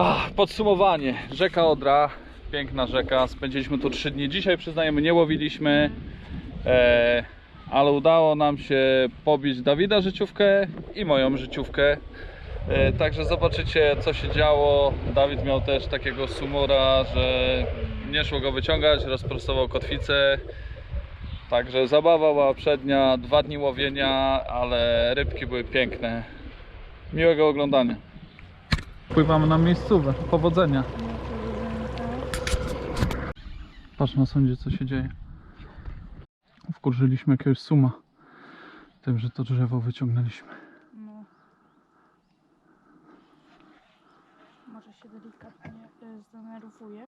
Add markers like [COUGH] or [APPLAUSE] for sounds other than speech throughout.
Ach, podsumowanie. Rzeka Odra, piękna rzeka. Spędziliśmy tu 3 dni. Dzisiaj przyznajemy, nie łowiliśmy, e, ale udało nam się pobić Dawida życiówkę i moją życiówkę. E, także zobaczycie, co się działo. Dawid miał też takiego sumora, że nie szło go wyciągać, rozprostował kotwicę. Także zabawa była przednia, dwa dni łowienia, ale rybki były piękne. Miłego oglądania. Pływamy na miejscówę. Powodzenia. Patrz na sądzie co się dzieje. Wkurzyliśmy jakiegoś suma. Tym, że to drzewo wyciągnęliśmy. No. Może się delikatnie e, zdenerwuje.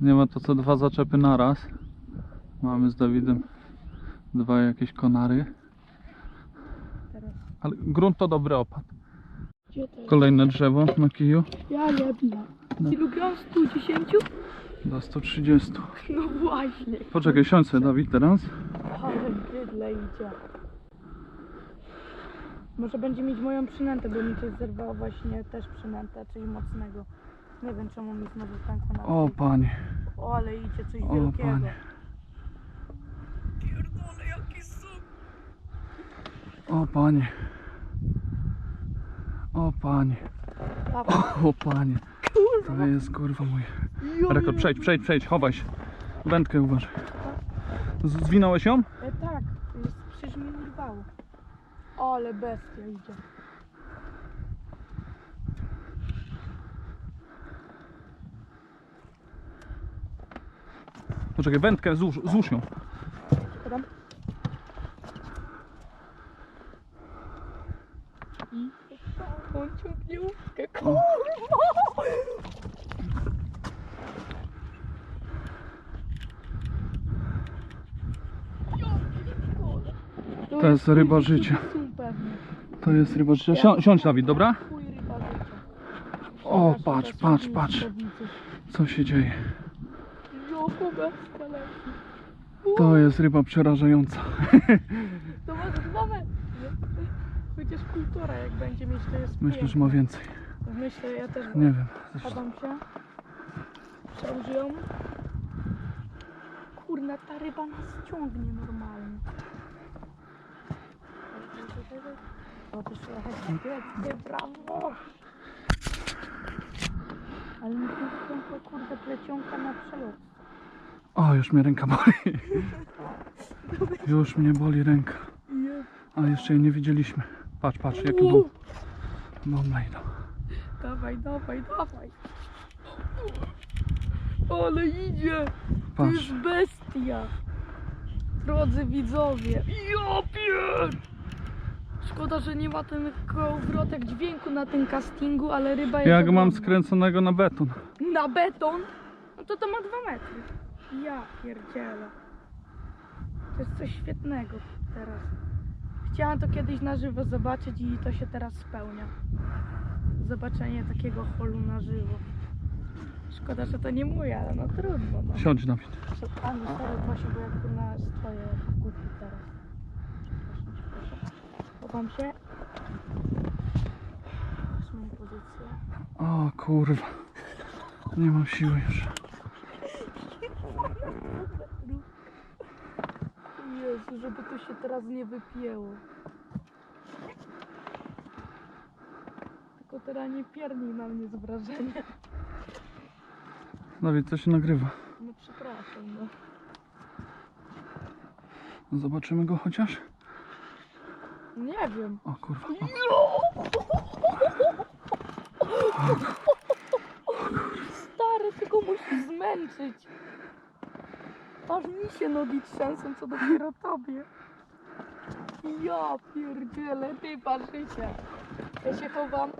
Nie ma to co dwa zaczepy naraz. Mamy z Dawidem dwa jakieś konary. Ale grunt to dobry opad. Gdzie to jest? Kolejne drzewo na kiju. Ja wiem. No. Ilu gram? 110? Do 130. No właśnie. Poczekaj, siądź sobie Dawid teraz. Ale bydle idzie. Może będzie mieć moją przynętę, bo mi coś zerwało właśnie też przynętę, czyli mocnego. Nie wiem czemu mi znowu pękło na O panie. o, ale idzie coś O, wielkiego. panie. Pierdolę, jaki suk. O panie. O panie. O panie. To jest kurwa mój. Rekord, przejdź, przejdź, przejdź, chowaj się. Wędkę uważaj. Z- Zwinąłeś ją? E, tak, jest, przecież mnie urwało. Ale bestia idzie. Poczekaj, wędkę złóż, złóż ją. Podam. I łódkę, kurwa! To jest ryba życia. To jest ryba życia. Sią, siądź Dawid, dobra? O, patrz, patrz, patrz. Co się dzieje? To jest ryba przerażająca. [LAUGHS] To może dwa metry. Chociaż półtora jak jest Myślę, że ma więcej. Myślę, ja też Nie wiem. Chowam się. Przełóż ją. Kurna, ta ryba nas ciągnie normalnie. O, to się brawo! Ale mi tylko kurde plecionka na przelot. O, już mnie ręka boli. [LAUGHS] Już mnie boli ręka. Je- A jeszcze jej nie widzieliśmy. Patrz, patrz, jaki był. Dobra, idą. Dawaj, dawaj, dawaj. Ale idzie! To Patrz. jest bestia! Drodzy widzowie! Ja pier... Szkoda, że nie ma ten kołowrotek dźwięku na tym castingu, ale ryba jest Ja go mam ogromna. skręconego na beton. Na beton? No to to ma dwa metry. Ja pierdzielę. To jest coś świetnego teraz. Chciałam to kiedyś na żywo zobaczyć i to się teraz spełnia. Zobaczenie takiego holu na żywo. Szkoda, że to nie mój, ale no trudno. No. Siądź Dawid. Przed teraz właśnie, bo jak tu na w głupi teraz. Chowam się. Zmień pozycję. O kurwa. Nie mam siły już. Jezu, żeby to się teraz nie wypięło. Tylko teraz nie piernij na mnie z wrażenia. Dawid, to się nagrywa. No przepraszam, no. Zobaczymy go chociaż? Nie wiem. O kurwa. O. Stary, tylko musisz zmęczyć. Aż mi się nogi trzęsą, co dopiero tobie. Ja pierdzielę, ryba życia. Ja się chowam.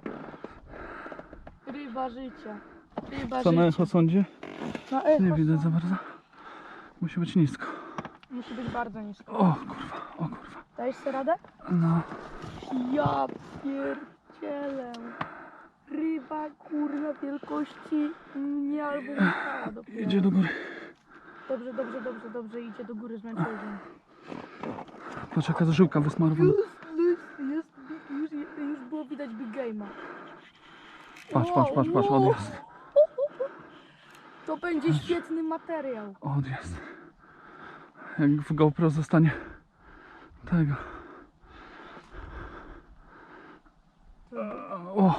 Ryba życia. Ryba Co na życia. echo sądzie? Na echo Nie widać są. za bardzo. Musi być nisko. Musi być bardzo nisko. O kurwa, o kurwa. Dajesz sobie radę? No. Ja pierdzielę. Ryba kurna wielkości mnie albo Michała dopiero. Idzie do góry. Dobrze, dobrze, dobrze, dobrze. Idzie do góry zmęczony. Patrz jaka żyłka wysmarowana. Jest, jest, jest, już, już było widać Big Game'a. Patrz, patrz, patrz, patrz, odjazd. To będzie świetny materiał. Odjazd. Jak w GoPro zostanie tego. O,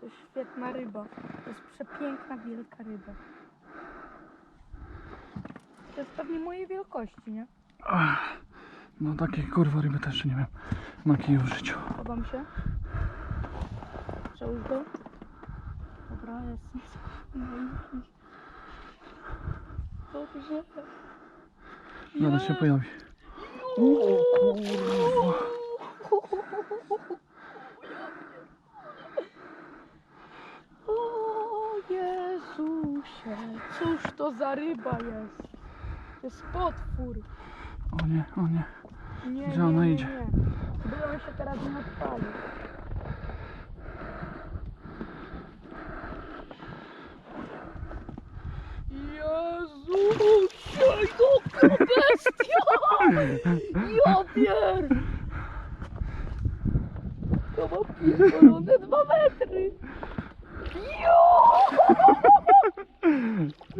To jest świetna ryba. To jest przepiękna, wielka ryba. To jest pewnie mojej wielkości, nie? no takiej kurwa ryby też nie wiem na kiju w życiu. Chowam się. Przełóż go. Dobra, jest. Dobrze. Zaraz się pojawi. O kurwa. O Jezusie, cóż to za ryba jest? To jest potwór. O nie, o nie. Nie, Gdzie ona idzie? Nie. By on się teraz nie odpalił. Jezusie, jaka bestia! Ja pier... To ma pierdolone dwa metry! Jo!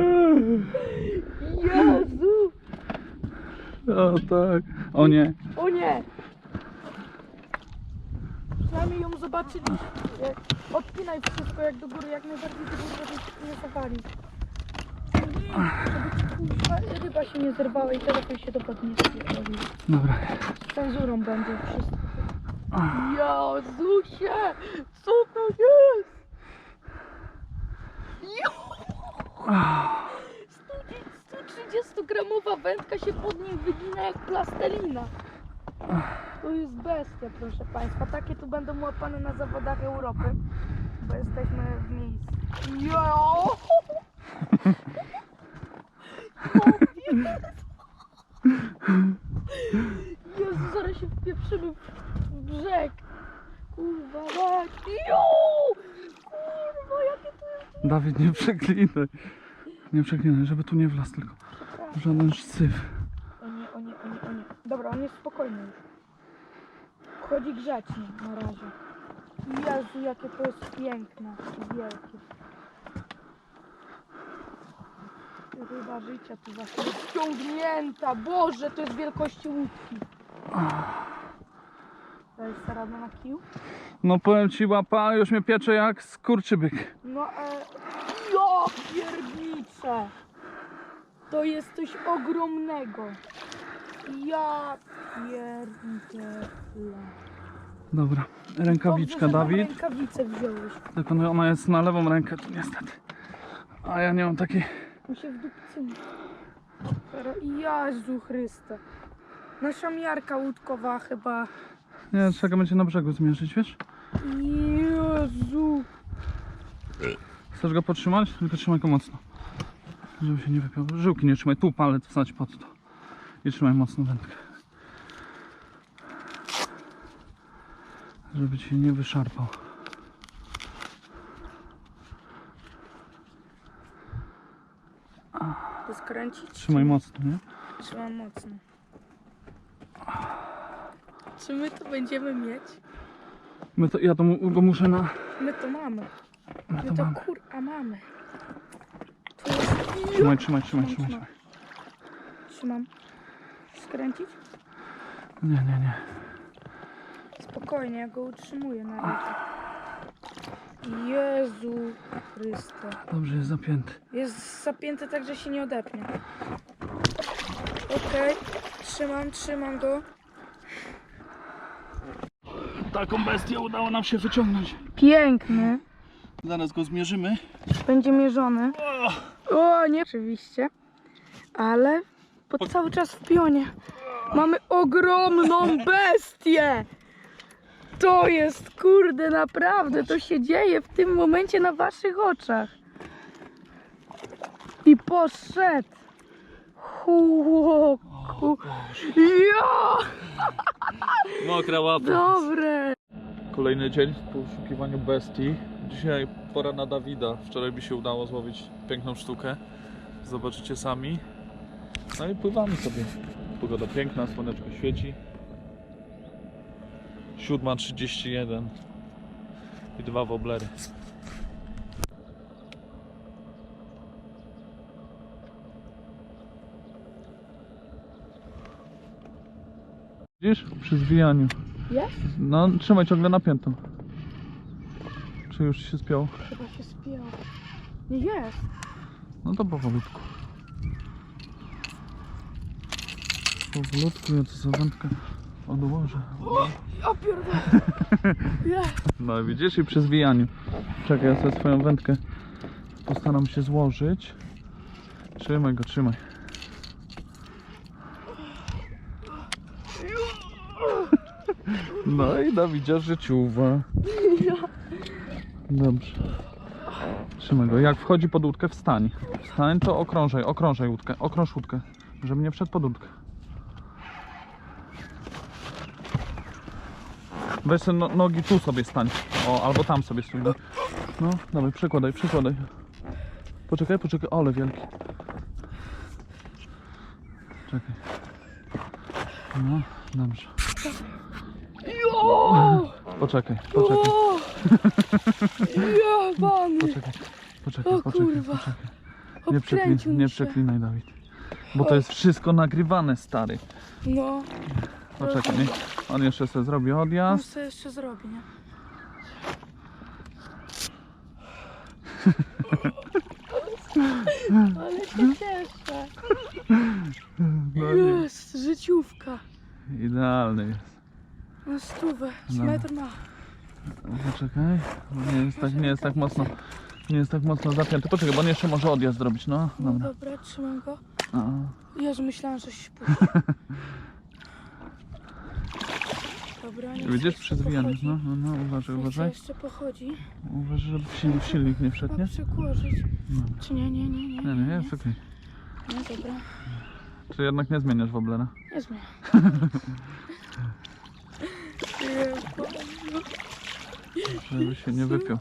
[LAUGHS] Jezu! O tak. O nie. O nie! Przynajmniej ją zobaczyliśmy. Jak- Odpinaj wszystko jak do góry, jak najbardziej do góry, żeby nie zawali. Żeby ryba się nie zerwała i telefon się do wody nie spierdolił. Dobra. Z cenzurą będzie wszystko. Jezusie! Co to jest? Jo! 130 gramowa wędka się pod nim wygina jak plastelina. To jest bestia, proszę Państwa. Takie tu będą łapane na zawodach Europy, bo jesteśmy w miejscu. Jo! Jezu, zaraz się wpieprzymy w brzeg. Kurwa, mać. Jo! Kurwa, jakie to jest Dawid, nie przeklinaj. Nie przeklinaj, żeby tu nie wlazł tylko. Żaden syf. O nie, o nie, o nie, o nie. Dobra, on jest spokojny już. Chodzi grzecznie na razie. Jezu, jakie to jest piękne i wielkie. Ryba życia tu właśnie jest wciągnięta. Boże, to jest wielkości łódki. To jest rada na kił? No powiem ci, łapa już mnie piecze jak skurczybyk. No, e... Ja pierniczę! To jest coś ogromnego. Ja pierniczę. Dobra, rękawiczka, Dobrze, że Dawid. Rękawicę wziąłeś. Tylko no, ona jest na lewą rękę, tu niestety. A ja nie mam takiej. Mi się w dupcymu. Jezu Chryste. Nasza miarka łódkowa chyba. Nie, trzeba będzie na brzegu zmierzyć, wiesz? Jezu. Chcesz go podtrzymać? Tylko trzymaj go mocno. Żeby się nie wypiął. Żyłki nie trzymaj, tu palec wstać pod to. I trzymaj mocno wędkę. Żeby ci nie wyszarpał. To skręcić? Trzymaj mocno, nie? Trzymam mocno. Czy my to będziemy mieć? My to, ja to mu, go muszę na... My to mamy. na My to to mam. kur... a mamy. Trzymaj, trzymaj, trzymaj, trzymaj, trzymaj. Trzymam. Skręcić? Nie, nie, nie. Spokojnie, ja go utrzymuję na razie. Jezu Chryste. Dobrze, jest zapięty. Jest zapięty tak, że się nie odepnie. Okej, trzymam, trzymam go. Taką bestię udało nam się wyciągnąć. Piękny. Zaraz go zmierzymy. Będzie mierzony. O, nie oczywiście. Ale pod cały czas w pionie. Mamy ogromną [LAUGHS] bestię. To jest, kurde, naprawdę, to się dzieje w tym momencie na waszych oczach. I poszedł. Chłoku. Ja! Mokra łapa. Dobre. Kolejny dzień w poszukiwaniu bestii. Dzisiaj pora na Dawida. Wczoraj mi się udało złowić piękną sztukę. Zobaczycie sami. No i pływamy sobie. Pogoda piękna, słoneczko świeci. 7.31 i dwa woblery. Widzisz? Przy zwijaniu. Jest? No, trzymaj ciągle napiętą. Czy już się spiął? Chyba się spiął. Nie jest. No to powolutku. Powolutku, ja to za wędkę odłożę. O, ja pierdolę. [LAUGHS] No widzisz i przy zwijaniu. Czekaj, ja sobie swoją wędkę postaram się złożyć. Trzymaj go, trzymaj. No i Dawidzia życiuwa. Dobrze. Trzymaj go. Jak wchodzi pod łódkę, wstań. Wstań, to okrążaj, okrążaj łódkę. Okrąż łódkę, żeby nie wszedł pod łódkę. Weź no, nogi tu sobie stań. O, albo tam sobie stój. No, dawaj, przykładaj, przykładaj. Poczekaj, poczekaj, ale wielki. Czekaj. No, dobrze. Jo! Poczekaj, poczekaj! Jebany! poczekaj, poczekaj, O poczekaj, kurwa. Nie, przekli, Obkręcił nie mi się. przeklinaj, Dawid. Bo to jest wszystko nagrywane, stary. No, Poczekaj, nie? on jeszcze sobie zrobi on odjazd. sobie jeszcze zrobi, nie? [LAUGHS] Ale się cieszę. No. Jest, życiówka. Idealny jest. Na stówę, z No. metr ma. Poczekaj, bo nie jest tak, nie jest tak mocno, nie jest tak mocno zapięty. Poczekaj, bo on jeszcze może odjazd zrobić, no. No Dobra. dobra, trzymam go. A, Jezu, myślałem, że się puści. [LAUGHS] Dobra, niech widzisz, jeszcze pochodzi. no, no, no, uważaj, Niech uważaj. jeszcze pochodzi. Uważaj, żeby w silnik, w silnik nie wszedł, Ma nie? przekłożyć. No. Czy nie, nie, nie, nie. Nie, nie, jest okej. No dobra, Czy jednak nie zmieniasz w oblera? nie zmieniam. [LAUGHS] Żeby się nie wypiął.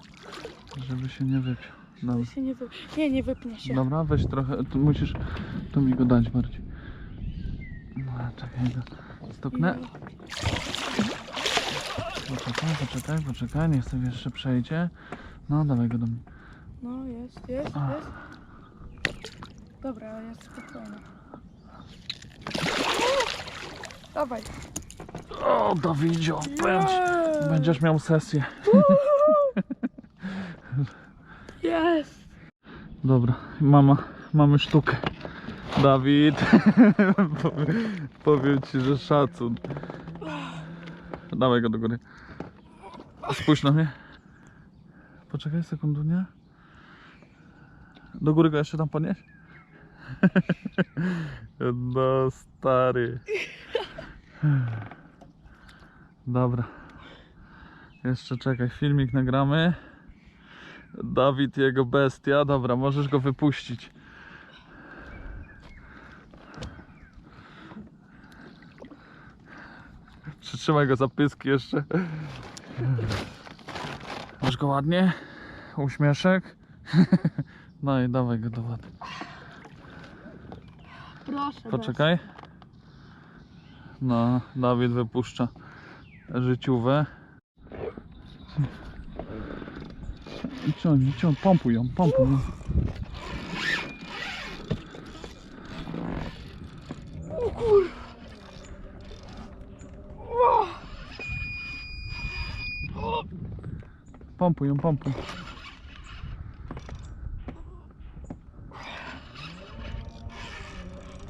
Żeby się nie wypiął. Dobra. się nie, wy... nie, nie wypnie się. Dobra, weź trochę, tu musisz, tu mi go dać bardziej. No, czekaj, go stuknę. Poczekaj, poczekaj, poczekaj, niech sobie jeszcze przejdzie. No, dawaj go do mnie. No, jest, jest, A. jest. Dobra, jest spokojna. Dawaj. O, Dawidzio. Jest. Będziesz miał sesję. Jest. Dobra, mama, mamy sztukę. Dawid, [LAUGHS] powiem- ci, że szacun. Dawaj go do góry. Spójrz na mnie. Poczekaj sekundę? Do góry go jeszcze tam podnieść? [LAUGHS] No stary. [LAUGHS] Dobra. Jeszcze czekaj, filmik nagramy. Dawid, jego bestia. Dobra, możesz go wypuścić. Przytrzymaj go za pyski jeszcze. Masz go ładnie? Uśmieszek? [LAUGHS] No i dawaj go do wody. Proszę. Poczekaj. No, Dawid wypuszcza życiówę. I ciągnij, ciągnij, pompuj ją, pompuj ją. O kur... Pompuj ją, pompuj.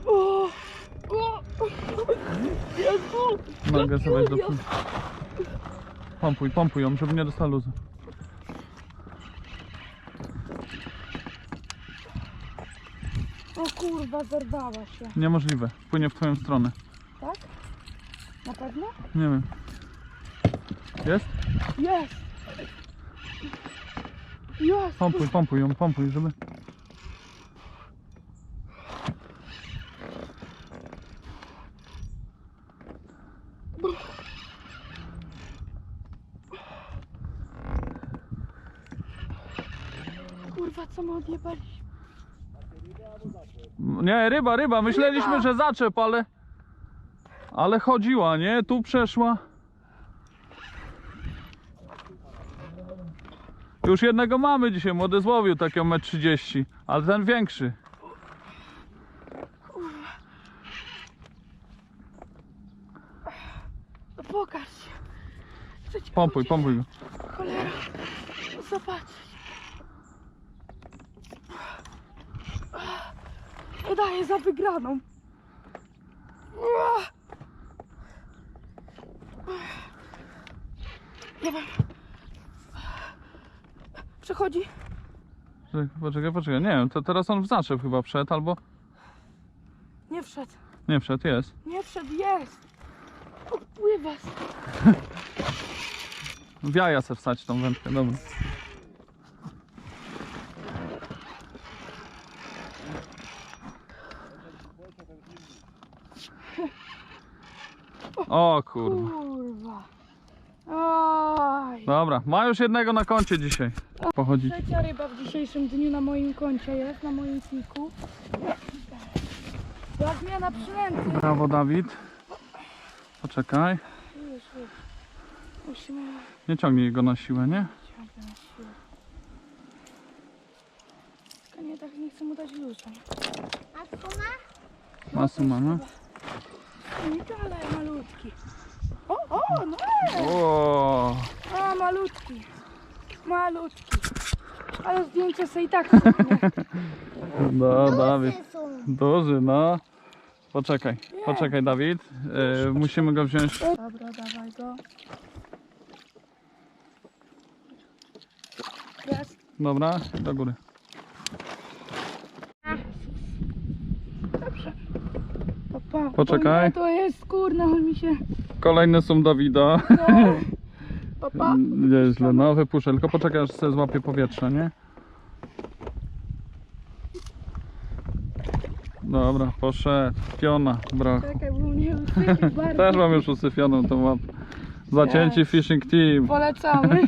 O! O! Sobie do Pompuj, pompuj ją, żeby nie dostała luzu. O kurwa, zerwała się. Niemożliwe, płynie w twoją stronę. Tak? Na pewno? Nie wiem. Jest? Jest! Jest! Pompuj, pompuj ją, pompuj, żeby... Kurwa, co my odjebaliśmy? Nie, ryba, ryba, myśleliśmy, Ryba! że zaczep, ale... Ale chodziła, nie? Tu przeszła. Już jednego mamy dzisiaj, młody złowił takiego 1,30 m, ale ten większy. pokaż się. Chcę cię Pompuj, pompuj go. Cholera. Zobaczyć. Udaję za wygraną. Nie wiem. Przechodzi. Czekaj, Poczekaj, poczekaj. Nie wiem, to teraz on w zaczep chyba wszedł albo... Nie wszedł. Nie wszedł, jest. Nie wszedł, jest. Odpływa. W jaja se wstać tą wędkę, dobra. O kurwa. Kurwa. Oj. Dobra, ma już jednego na koncie dzisiaj. Pochodzi. Trzecia ryba w dzisiejszym dniu na moim koncie jest, na moim pliku. Była zmiana przynęty. Brawo Dawid. Poczekaj. Już, już. Musimy Nie ciągnij go na siłę, nie? na siłę. Tylko nie tak nie chcę mu dać luza. Ma suma, no. Nie dalej, malutki. O, o, no. O, A, malutki. Malutki. Ale zdjęcie sobie i tak [LAUGHS] zrobię. no Dawid. Duży, no. Poczekaj, poczekaj Dawid. E, musimy go wziąć. Dobra, dawaj go. Jest. Dobra, do góry. Dobrze. Papa. Poczekaj. Nie, to jest kurna, mi się... Kolejne są Dawida. No. [LAUGHS] Papa. Nieźle, no wypuszczę, tylko poczekaj aż sobie złapie powietrze, nie? Dobra, poszedł. Piona. Czekaj, bo mnie. [LAUGHS] Też mam już usypioną tą łapę. Zacięci fishing team. Polecamy. [LAUGHS]